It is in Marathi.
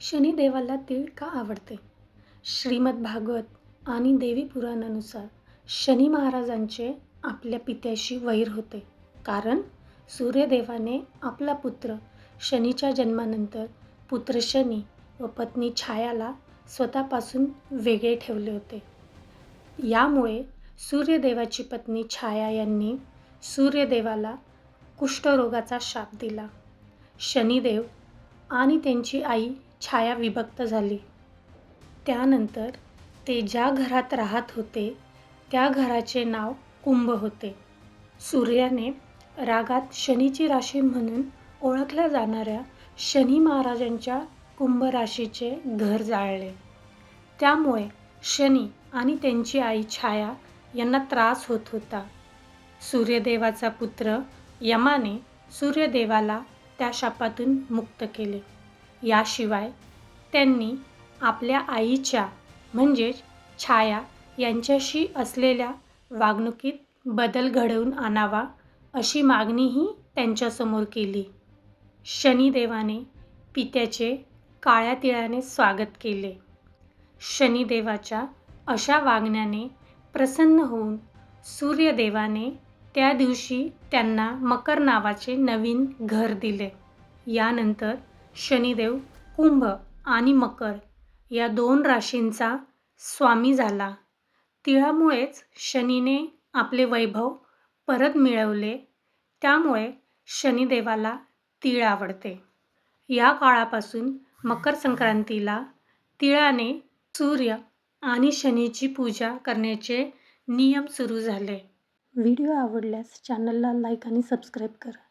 शनिदेवाला तीळ का आवडते? श्रीमद भागवत आणि देवी पुराणानुसार शनी महाराजांचे आपल्या पित्याशी वैर होते. कारण सूर्यदेवाने आपला पुत्र शनीच्या जन्मानंतर पुत्र शनी व पत्नी छायाला स्वतःपासून वेगळे ठेवले होते. यामुळे सूर्यदेवाची पत्नी छाया यांनी सूर्यदेवाला कुष्ठरोगाचा शाप दिला. शनिदेव आणि त्यांची आई छाया विभक्त झाली. त्यानंतर ते ज्या घरात राहत होते त्या घराचे नाव कुंभ होते. सूर्याने रागात शनीची राशी म्हणून ओळखल्या जाणाऱ्या शनी महाराजांच्या कुंभ राशीचे घर जाळले. त्यामुळे शनी आणि त्यांची आई छाया यांना त्रास होत होता. सूर्यदेवाचा पुत्र यमाने सूर्यदेवाला त्या शापातून मुक्त केले. याशिवाय त्यांनी आपल्या आईच्या म्हणजेच छाया यांच्याशी असलेल्या वागणुकीत बदल घडवून आणावा अशी मागणीही त्यांच्यासमोर केली. शनिदेवाने पित्याचे काळ्या तिळाने स्वागत केले. शनिदेवाच्या अशा वागण्याने प्रसन्न होऊन सूर्यदेवाने त्या दिवशी त्यांना मकर नावाचे नवीन घर दिले. यानंतर शनिदेव कुंभ आणि मकर या दोन राशींचा स्वामी झाला. तिळामुळेच शनीने आपले वैभव परत मिळवले. त्यामुळे शनिदेवाला तीळ आवडते. या काळापासून मकर संक्रांतीला तिळाने सूर्य आणि शनीची पूजा करण्याचे नियम सुरू झाले. व्हिडिओ आवडल्यास चॅनलला लाईक आणि सबस्क्राईब करा.